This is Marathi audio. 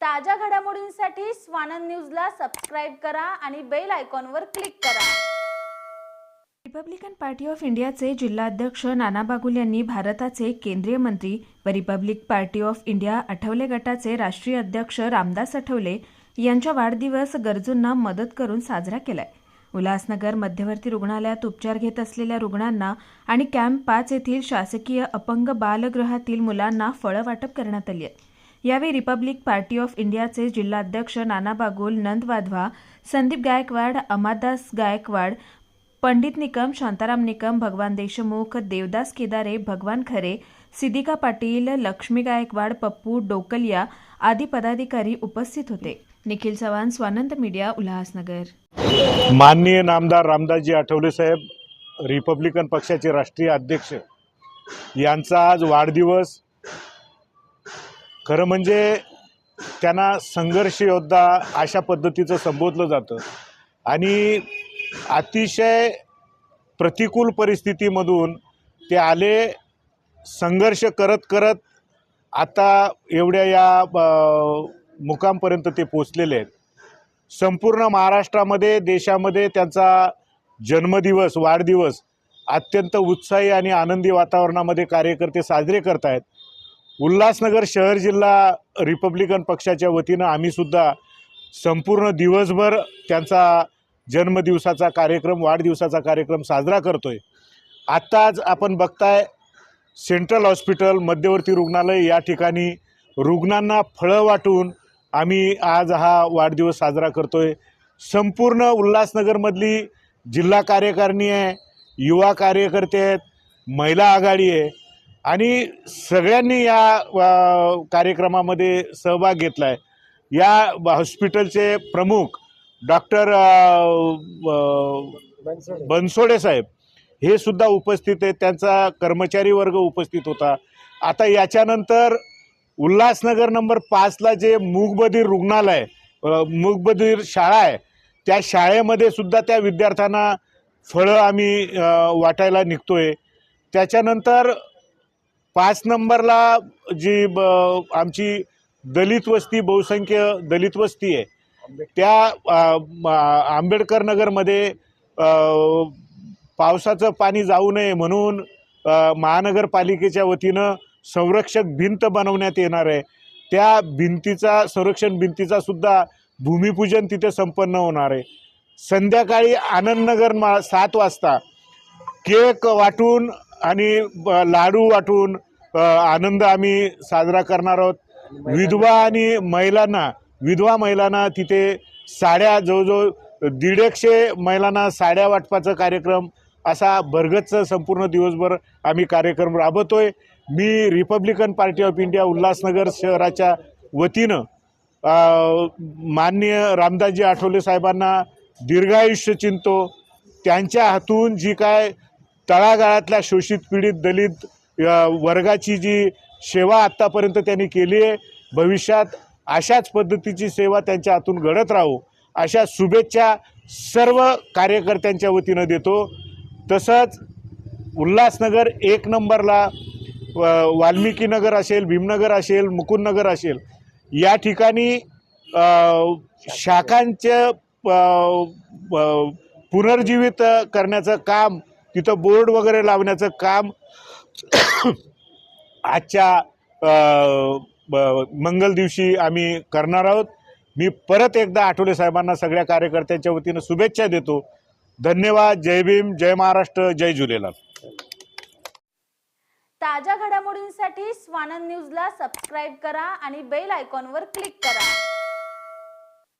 ताज्या घडामोडींसाठी स्वानंद न्यूजला सबस्क्राईब करा आणि बेल आयकॉनवर क्लिक करा. रिपब्लिकन पार्टी ऑफ इंडियाचे जिल्हाध्यक्ष नाना बागुल यांनी भारताचे केंद्रीय मंत्री व Republic Party of India Athawale गटाचे राष्ट्रीय अध्यक्ष रामदास आठवले यांच्या वाढदिवस गरजूंना मदत करून साजरा केलाय. उल्हासनगर मध्यवर्ती रुग्णालयात उपचार घेत असलेल्या रुग्णांना आणि कॅम्प पाच येथील शासकीय अपंग बालगृहातील मुलांना फळं वाटप करण्यात आली आहे. यावेळी रिपब्लिक पार्टी ऑफ इंडियाचे जिल्हाध्यक्ष नाना बागुल नंद वाधवा संदीप गायकवाड अमादास गायकवाड पंडित निकम शांताराम निकम भगवान देशमुख देवदास केदारे भगवान खरे सिद्धिका पाटील लक्ष्मी गायकवाड पप्पू डोकलिया आदी पदाधिकारी उपस्थित होते. निखिल चव्हाण स्वानंद मीडिया उल्हासनगर. माननीय नामदार रामदासजी आठवले साहेब रिपब्लिकन पक्षाचे राष्ट्रीय अध्यक्ष यांचा आज वाढदिवस खरं म्हणजे त्यांना संघर्ष योद्धा अशा पद्धतीचं संबोधलं जातं. आणि अतिशय प्रतिकूल परिस्थितीमधून ते आले संघर्ष करत करत आता एवढ्या या मुकामपर्यंत ते पोचलेले आहेत. संपूर्ण महाराष्ट्रामध्ये देशामध्ये त्यांचा जन्मदिवस वाढदिवस अत्यंत उत्साही आणि आनंदी वातावरणामध्ये कार्यकर्ते साजरे करत आहेत उल्हासनगर शहर जिल्हा रिपब्लिकन पक्षाच्या वतीनं आम्हीसुद्धा संपूर्ण दिवसभर त्यांचा जन्मदिवसाचा कार्यक्रम वाढदिवसाचा कार्यक्रम साजरा करतो आहे आत्ताच आपण बघताय सेंट्रल हॉस्पिटल मध्यवर्ती रुग्णालय या ठिकाणी रुग्णांना फळं वाटून आम्ही आज हा वाढदिवस साजरा करतो आहे संपूर्ण उल्हासनगरमधली जिल्हा कार्यकारिणी आहे युवा कार्यकर्ते आहेत महिला आघाडी आहे. आणि सगळ्यांनी या कार्यक्रमामध्ये सहभाग घेतला आहे या हॉस्पिटलचे प्रमुख डॉक्टर बनसोडे साहेब हे सुद्धा उपस्थित आहेत. त्यांचा कर्मचारी वर्ग उपस्थित होता. आता याच्यानंतर उल्हासनगर नंबर पाचला जे मूगबधीर रुग्णालय मूगबधीर शाळा आहे त्या शाळेमध्ये सुद्धा त्या विद्यार्थ्यांना फळं आम्ही वाटायला वाटायला निघतोय. त्याच्यानंतर पाच नंबरला जी ब आमची दलित वस्ती बहुसंख्य दलित वस्ती आहे त्या आंबेडकर नगरमध्ये पावसाचं पाणी जाऊ नये म्हणून महानगरपालिकेच्या वतीनं संरक्षक भिंत बनवण्यात येणार आहे. त्या भिंतीचा संरक्षण भिंतीचा सुद्धा भूमिपूजन तिथे संपन्न होणार आहे. संध्याकाळी आनंदनगर मा सात वाजता केक वाटून आणि ब- लाडू वाटून आनंद आम्ही साजरा करणार आहोत. विधवा आणि महिलांना विधवा महिलांना तिथे साड्या जवळजवळ दीड एकशे महिलांना साड्या वाटपाचा कार्यक्रम असा भरगतचा संपूर्ण दिवसभर आम्ही कार्यक्रम राबवतोय. मी Republican Party of India Ulhasnagar शहराच्या वतीनं माननीय रामदासजी आठवले साहेबांना दीर्घायुष्य चिंतो त्यांच्या हातून जी काय तळागाळातल्या शोषित पीडित दलित वर्गाची जी सेवा आत्तापर्यंत त्यांनी केली आहे भविष्यात अशाच पद्धतीची सेवा त्यांच्या हातून घडत राहू अशा शुभेच्छा सर्व कार्यकर्त्यांच्या वतीनं देतो. तसंच उल्हासनगर एक नंबरला व- वाल्मिकी नगर असेल भीमनगर असेल मुकुंदनगर असेल या ठिकाणी शाखांचं पुनर्जीवित करण्याचं काम तिथं बोर्ड वगैरे लावण्याचं काम आजच्या मंगल दिवशी आम्ही करणार आहोत. मी परत एकदा आठवले साहेबांना सगळ्या कार्यकर्त्यांच्या वतीनं शुभेच्छा देतो. धन्यवाद जय भीम जय महाराष्ट्र जय झुलेलाल. ताज्या घडामोडींसाठी स्वानंद न्यूजला सबस्क्राईब करा आणि बेल आयकॉनवर क्लिक करा.